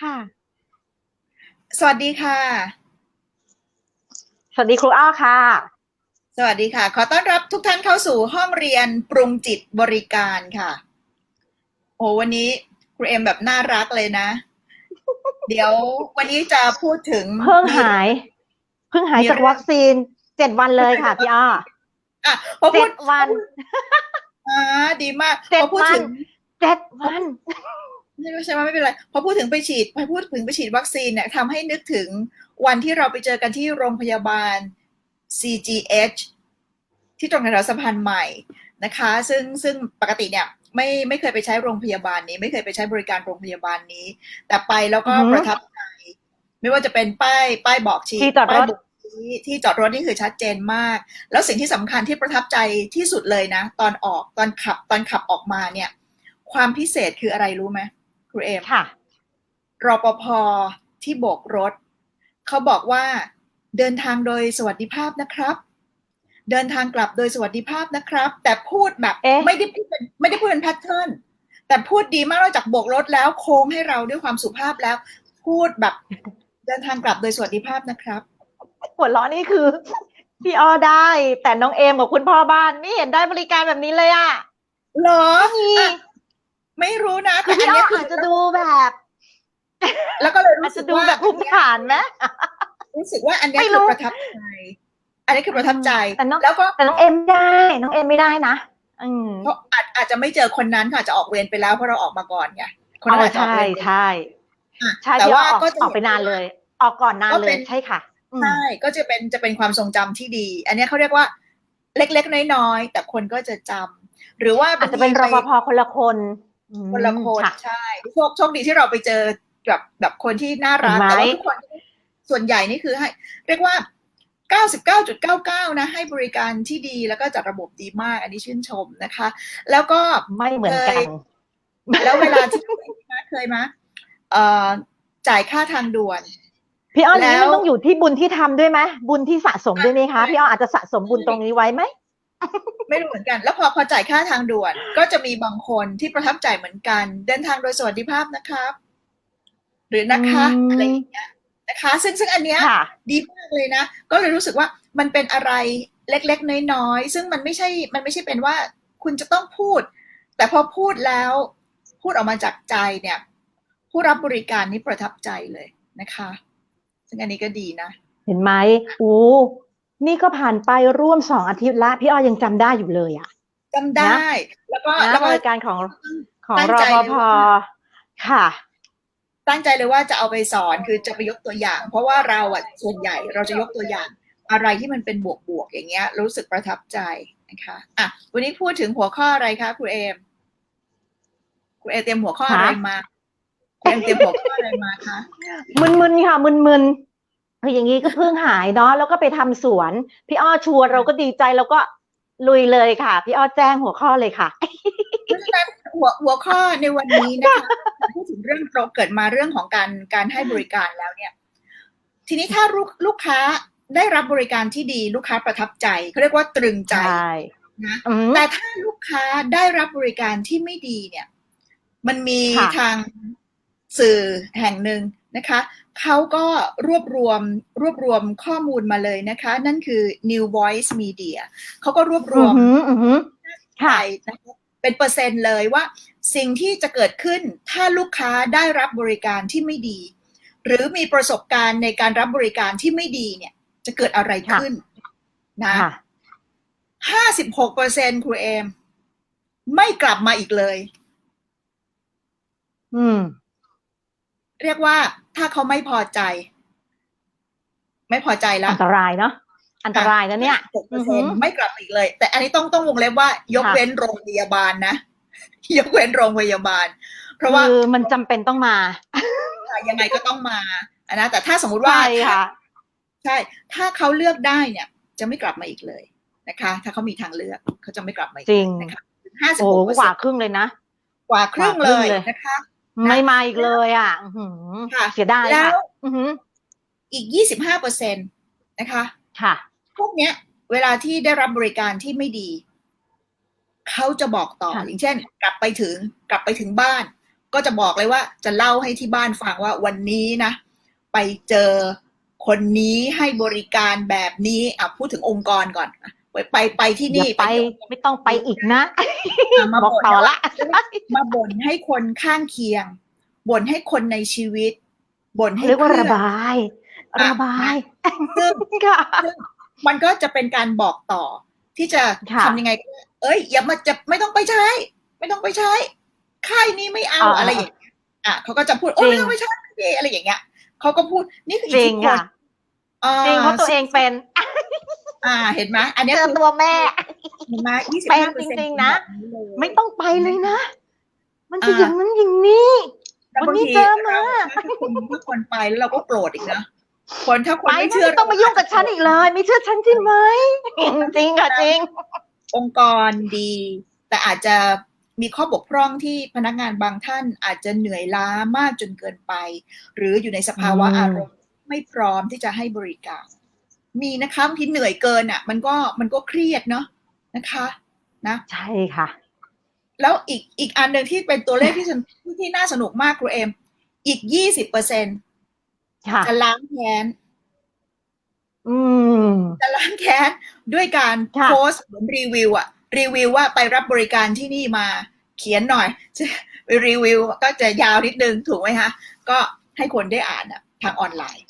ค่ะ สวัสดีค่ะ สวัสดีครูอ้อค่ะ สวัสดีค่ะ ขอต้อนรับทุกท่านเข้าสู่ห้องเรียนปรุงจิตบริการค่ะ โอ้วันนี้ครูเอ็มแบบน่ารักเลยนะ เดี๋ยววันนี้จะพูดถึง เพิ่งหาย เพิ่งหายจากวัคซีนเจ็ดวันเลยค่ะพี่อ้ออะพอพูเจ็ดดวันอ่าดีมากเจ็ดพอพูดวันถึงเจ็ดวัน ไม่ใช่ว่าไม่เป็นไรพอพูดถึงไปฉีดพอพูดถึงไปฉีดวัคซีนเนี่ยทำให้นึกถึงวันที่เราไปเจอกันที่โรงพยาบาล CGH ที่ตรงแถวๆสะพานใหม่นะคะ ซึ่งซึ่งปกติเนี่ยไม่ไม่เคยไปใช้โรงพยาบาลนี้ ไม่เคยไปใช้บริการโรงพยาบาลนี้ แต่ไปแล้วก็อือฮึประทับใจไม่ว่าจะเป็นป้ายป้ายบอกชี้ที่จอดรถป้ายบอกชี้ที่จอดรถนี่คือชัดเจนมาก แล้วสิ่งที่สำคัญที่ประทับใจที่สุดเลยนะ ตอนออกตอนขับตอนขับออกมาเนี่ย ความพิเศษคืออะไรรู้ไหม ครูเอมค่ะรปภที่โบกรถ เขาบอกว่าเดินทางโดยสวัสดิภาพนะครับ เดินทางกลับโดยสวัสดิภาพนะครับ แต่พูดแบบเอ๊ะไม่ได้พูดเป็นไม่ได้พูดเป็นแพทเทิร์นแต่พูดดีมากนอกจากโบกรถแล้วโค้งให้เราด้วยความสุภาพแล้ว พูดแบบ เดินทางกลับโดยสวัสดิภาพนะครับหัวเราะนี่คือพี่อ้อได้ แต่น้องเอมกับคุณพ่อบ้านไม่เห็นได้บริการแบบนี้เลยอะเหรอมีอะ ไม่รู้นะคืแต่อพี่อ้ออันเนี้ยคืออาจจะดูแบบแล้วก็เลยอาจรู้สึจะกดูว่าแบบภูมิฐานไหม รู้สึกว่าอันเนี้ยไม่คืรู้ อประทับใจ อันนี้คือประทับใจ แต่น้องแล้วก็แต่น้องเอมไม่ได้ น้องเอมไม่ได้นะ อืมเพราะอาจอาจจะไม่เจอคนนั้นค่ะอาจจะออกเวรไปแล้วเพราะเราออกมาก่อนไงคนอ๋นั้นออาจจะออกใช่เวรไป ใช่อะใช่แต่พี่อ้ว่าอออกก็จะออกไปนานเลย ออกก่อนนานก็เลเป็ยน ใช่ค่ะอืม ใช่ก็จะเป็นจะเป็นความทรงจำที่ดี อันเนี้ยเขาเรียกว่าเล็กๆน้อยๆแต่คนก็จะจำหรือว่าอาจจะเป็นรปภคนละคนอืม คนละคนค่ะใช่โชคโชคดีที่เราไปเจอแบบแบบคนที่น่ารักเห็นไหมแต่ว่าทุกคนส่วนใหญ่นี่คือให้เรียกว่า 99.99 นะ ให้บริการที่ดีแล้วก็จัดระบบดีมาก อันนี้ชื่นชมนะคะ แล้วก็ไม่เหมือนกัน แล้วเวลาที่เคยมาเอ่อจ่ายค่าทางด่วนพี่อ้ออย่างนี้แล้วมันต้องอยู่ที่บุญที่ทำด้วยไหมบุญที่สะสมด้วยไหมคะใช่พี่อ้ออาจจะสะสมบุญตรงนี้ไว้ไหม ไม่รู้เหมือนกัน แล้วพอพอจ่ายค่าทางด่วน ก็จะมีบางคนที่ประทับใจเหมือนกัน เดินทางโดยสวัสดิภาพนะครับ หรือนะคะอืมอะไรอย่างเงี้ยนะคะ ซึ่งซึ่งอันเนี้ยค่ะดีมากเลยนะ ก็เลยรู้สึกว่ามันเป็นอะไรเล็กๆ น้อยๆ ซึ่งมันไม่ใช่ มันไม่ใช่เป็นว่าคุณจะต้องพูด แต่พอพูดแล้ว พูดออกมาจากใจเนี่ย ผู้รับบริการนี่ประทับใจเลยนะคะ ซึ่งอันนี้ก็ดีนะ เห็นไหมโอ้ นี่ก็ผ่านไปร่วมสองอาทิตย์ละพี่อ้อยังจำได้อยู่เลยอะจำได้ แล้วก็นะแล้วบก็ริการของของตั้งรใจปเลยภว่าค่ะ ตั้งใจเลยว่าจะเอาไปสอนคือจะไปยกตัวอย่าง เพราะว่าเราอะส่วนใหญ่เราจะยกตัวอย่าง อะไรที่มันเป็นบวกๆอย่างเงี้ย รู้สึกประทับใจนะคะอะวันนี้พูดถึงหัวข้ออะไรคะครูเอมครูเอมเตรียมหัวข้ออะไรคะมาครูเอมเตรียมหัวข้ออะไรมาคะมึนๆค่ะมึนๆ คืออย่างนี้ก็เพิ่งหายเนาะแล้วก็ไปทำสวน พี่อ้อชวนเราก็ดีใจแล้วก็ลุยเลยค่ะ พี่อ้อแจ้งหัวข้อเลยค่ะเพราะฉะนั้นหัวหัวข้อในวันนี้นะคะพูดถึงเรื่องเราเกิดมาเรื่องของการการให้บริการแล้วเนี่ย ทีนี้ถ้าลูกลูกค้าได้รับบริการที่ดีลูกค้าประทับใจเขาเรียกว่าตรึงใจใช่นะอืมแต่ถ้าลูกค้าได้รับบริการที่ไม่ดีเนี่ย มันมีค่ะทางสื่อแห่งหนึ่ง นะคะเขาก็รวบรวมรวบรวมข้อมูลมาเลยนะคะ นั่นคือ New Voice Media เขาก็รวบรอืวอมหืออือหือค่ะไปนะคะเป็นเปอร์เซ็นต์เลยว่า สิ่งที่จะเกิดขึ้นถ้าลูกค้าได้รับบริการที่ไม่ดี หรือมีประสบการณ์ในการรับบริการที่ไม่ดีเนี่ย จะเกิดอะไรขึ้นนะค่ะห้าสิบหกเปอร์เซ็นครูเอม ไม่กลับมาอีกเลย อืม เรียกว่าถ้าเขาไม่พอใจ ไม่พอใจแล้ว อันตรายเนาะอันตรายนะเนี่ยหกเปออืร์อเซ็หืนอไม่กลับอีกเลย แต่อันนี้ต้องต้องวงเล็บว่า ยกค่ะเว้นโรงพยาบาลนะยกเว้นโรงพยาบาล เพราะว่าคือมันจำเป็นต้องมายังไงก็ต้องมาอะนะแต่ถ้าสมมุติว่าใช่ค่ะใช่ ถ้าเขาเลือกได้เนี่ย จะไม่กลับมาอีกเลยนะคะ ถ้าเขามีทางเลือกเขาจะไม่กลับมาอีกจริงนะคะห้าสิบโอ้หกเปอร์กว่าเซ็นต์ครึ่งเลยนะกว่าครึ่งกว่าครึ่เลงยเลยนะคะ ไม่มาอีกเลยอะอื้อหือค่ะเสียดายแล้ค่ะวอือหืออีกยี่สิบห้าเปอร์เซ็นตนะคะ ค่ะ พวกเนี้ย เวลาที่ได้รับบริการที่ไม่ดี เขาจะบอกต่อค่ะอย่างเช่น กลับไปถึง กลับไปถึงบ้าน ก็จะบอกเลยว่า จะเล่าให้ที่บ้านฟังว่าวันนี้นะ ไปเจอคนนี้ให้บริการแบบนี้อะพูดถึงองค์กรก่อนอะ ไปไปไปที่อย่านี่ไปไม่ต้องไปอีกนะอะมาบอกบ่นต่อละมาบ่นให้คนข้างเคียง บ่นให้คนในชีวิต บ่นให้เรียกว่าพื่อนระบาย ระบายซึ่งค่ะมันก็จะเป็นการบอกต่อ ที่จะค่ะทำยังไงก็ได้เอ้ย อย่ามาจะไม่ต้องไปใช้ ไม่ต้องไปใช้ค่ายนี้ไม่เอาอ่าอะไรอย่างเงี้ยอะเขาก็จะพูดโอ้ยจริไม่งต้องไปใช้ดิอะไรอย่างเงี้ยเขาก็พูดนี่คือจอิทริธิงพลค่ะอ่าจริงเพราะตัวเองเป็น อ่า เห็นไหมอันเนี้ยเจอคือตัวแม่ เห็นไหมยี่สิบเป็นห้าเปอร์เซ็นจริงต์ๆนะเลยไม่ต้องไปเลยนะ มันจะอ่าอย่างนั้นอย่างนี้แต่วันบางนี้ทีเจอมาถ้าคนถ้าคนไปแล้วเราก็โกรธอีกนะคนถ้าคนไปไม่นะเชื่อไม่ต้องมายุ่งกับฉันอีกเลย ไม่เชื่อฉันใช่ไหม จริงค่ะจริง องค์กรดี แต่อาจจะมีข้อบกพร่องที่พนักงานบางท่านอาจจะเหนื่อยล้ามากจนเกินไป หรืออยู่ในสภาวะอืม อารมณ์ไม่พร้อมที่จะให้บริการ มีนะคะบางทีเหนื่อยเกินอะ มันก็มันก็เครียดเนาะนะคะนะใช่ค่ะ แล้วอีกอีกอันหนึ่งที่เป็นตัวเลขที่สนที่น่าสนุกมากครูเอ็มอีกยี่สิบเปอร์เซ็นค่ะจะล้างแค้นอืมจะล้างแค้นด้วยการค่ะโพสต์เหมือนรีวิวอะรีวิวว่าไปรับบริการที่นี่มาเขียนหน่อยไปรีวิวก็จะยาวนิดนึงถูกไหมคะก็ให้คนได้อ่านอะทางออนไลน์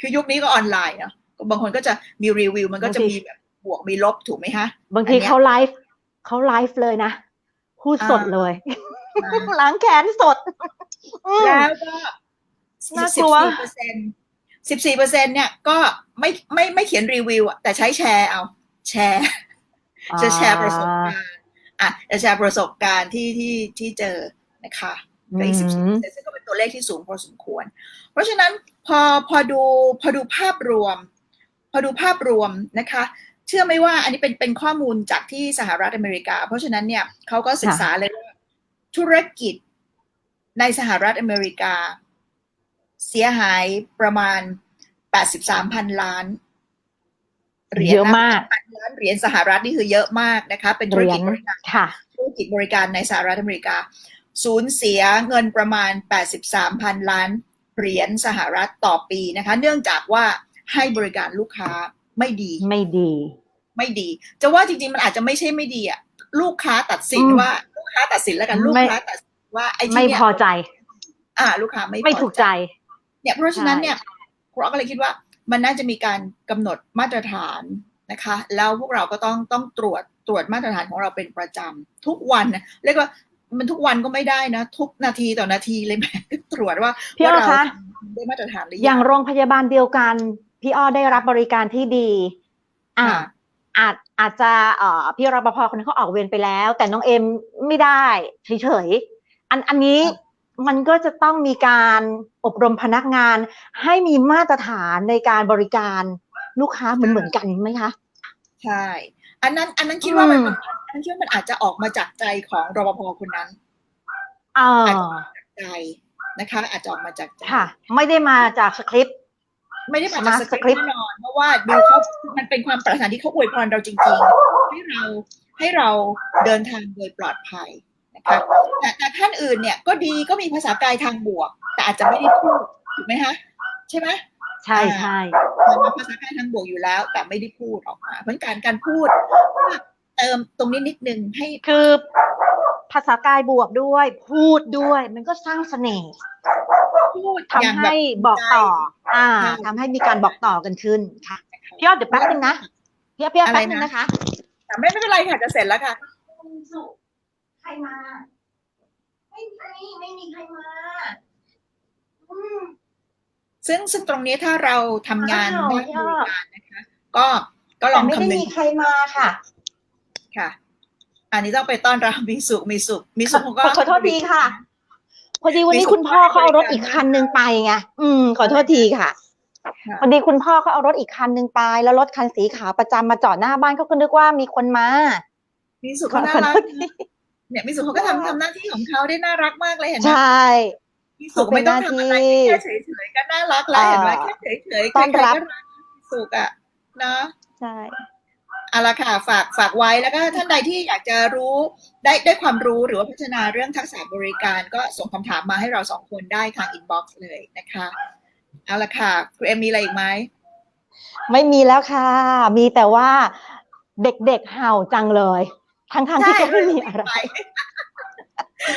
คือยุคนี้ก็ออนไลน์เนาะ บางคนก็จะมีรีวิว มันก็จะบางทีมีแบบบวกมีลบถูกไหมคะบางทีอันเนี้ยเขาไลฟ์เขาไลฟ์เลยนะพูดสดอ่าเลยอ่าล้างแขนสดอืมแล้วก็น่าสิกบลัวสี่เปอร์เซ็นสิบสี่เปอร์เซ็นเนี่ยก็ไม่ไม่ไม่เขียนรีวิวอะแต่ใช้แชร์เอา แชร์จะแชร์ประสบการณ์อะจะแชร์ประสบการณ์ที่ที่ที่เจอนะคะก็อีกสิบอืมซึ่งก็เป็นตัวเลขที่สูงพอสมควร เพราะฉะนั้นพอพอดูพอดูภาพรวม พอดูภาพรวมนะคะ เชื่อไหมว่าอันนี้เป็นเป็นข้อมูลจากที่สหรัฐอเมริกา เพราะฉะนั้นเนี่ยเขาก็ศึกษาเลยว่าธุรกิจในสหรัฐอเมริกา เสียหายประมาณ 83พันล้านเหรียญเยอะนมากพันล้านเหรียญสหรัฐนี่คือเยอะมากนะคะ เป็นธุเหรรียกิญจบริการค่ะธุรกิจบริการในสหรัฐอเมริกา สูญเสียเงินประมาณ 83พันล้านเหรียญสหรัฐต่อปีนะคะ เนื่องจากว่า ให้บริการลูกค้าไม่ดี ไม่ดี ไม่ดี จะว่าจริงๆมันอาจจะไม่ใช่ไม่ดีอะลูกค้าตัดสินอืมว่า ลูกค้าตัดสินแล้วกันลูกไม่ค้าตัดสินว่าไอ้ที่ไม่เนี่ยพอใจ อ่า ลูกค้าไม่ไม่พอถูกใจ เนี่ยเพราะฉะนั้นใช่เนี่ยครูอ้อก็เลยคิดว่า มันน่าจะมีการกำหนดมาตรฐานนะคะ แล้วพวกเราก็ต้องต้องตรวจตรวจมาตรฐานของเราเป็นประจำทุกวันนะเรียกว่ามันทุกวันก็ไม่ได้นะ ทุกนาทีต่อนาทีเลยแหมตรวจว่าพี่อ้อว่าเราคะได้มาตรฐานหรืออยัย่างงโรงพยาบาลเดียวกัน พี่อ้อได้รับบริการที่ดี อ่าค่ะอาจอาจจะเอ่อพี่รปภคนนั้นเขาออกเวรไปแล้ว แต่น้องเอ็มไม่ได้เฉยๆอันอันนี้มันก็จะต้องมีการอบรมพนักงาน ให้มีมาตรฐานในการบริการลูกค้าเหมือนเหมือนๆกันไหมคะใช่อันนั้น อันนั้นคิดว่ามันอืมอันนั้นคิดว่ามันอาจจะออกมาจากใจของรปภคนนั้นเออใจนะคะ อาจจะออกมาจากใจค่ะ ไม่ได้มาจากสคริปต์ ไม่ได้มาจากมาสสคคริริปปต์ต์แน่นอนเพราะว่าดูเขามันเป็นความปรารถนาที่เขาอวยพรเราจริงๆให้เราให้เราเดินทางโดยปลอดภัยนะคะแต่แต่ท่านอื่นเนี่ยก็ดีก็มีภาษากายทางบวก แต่อาจจะไม่ได้พูดถูกไหมคะใช่ไหมใช่ใช่มีภาษากายทางบวกอยู่แล้ว แต่ไม่ได้พูดออกมา เพราะการการพูดเติมตรงนี้นิดนึงให้คือภาษากายบวกด้วย พูดด้วย มันก็สร้างเสน่ห์ พูดทำอย่างแบบให้บอกต่อ อ่าใช่ทำให้มีการบอกต่อกันขึ้นค่ะพี่อ้อเดี๋ยวแป๊บนึงนะพี่อ้อพี่อ้ออะไรแป๊บนึงนะนะคะแต่ไม่ไม่เป็นไรค่ะจะเสร็จแล้วค่ะใครมาไม่มีไม่มีใครมาอืมซึ่งซึ่งตรงนี้ถ้าเราทำงานอ้าวด้านบยอริดการนะคะ ก็ก็ลแต่องไม่ได้คำนึงมีใครมาค่ะ ค่ะ อันนี้ต้องไปต้อนรับมีสุขมีสุขมีสุขขอก็ขอโทษทีค่ะ พอดีวันนี้คุณพ่อเขาเอารถอีกคันนึงไปไงอืม ขอโทษทีค่ะค่ะพอดีคุณพ่อเขาเอารถอีกคันนึงไป แล้วรถคันสีขาวประจำมาจอดหน้าบ้านเขาก็นึกว่ามีคนมามีสุขขอเขาน่าขอรัโทกษทีเนี่ยมีสุขเขาก็ทำทำหน้าที่ของเขาได้น่ารักมากเลยเห็นไหมใช่มีสุขไม่ต้องทำอะไรแค่เฉยๆก็น่ารักแล้วเห็นไหมแค่เฉยๆต้อนรับใคๆก็กมีสุขอะเนาะใช่ เอาละค่ะฝากฝากไว้แล้วก็ท่านใดที่อยากจะรู้ได้ได้ความรู้หรือว่าพัฒนาเรื่องทักษะบริการก็ส่งคำถามมาให้เราสองคนได้ทางอินบ็อกซ์เลยนะคะ เอาละค่ะคุณเอ็มมีอะไรอีกไหม ไม่มีแล้วค่ะ มีแต่ว่าเด็กๆเห่าจังเลย ทั้งๆที่ก็ไม่มีอะไรไป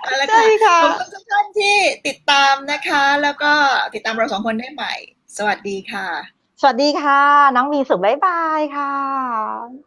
เอาละใช่ค่ะค่ะขอบคุณทุกท่านที่ติดตามนะคะ แล้วก็ติดตามเราสองคนได้ใหม่ สวัสดีค่ะ สวัสดีค่ะ น้องมีสุขบ๊ายบายค่ะ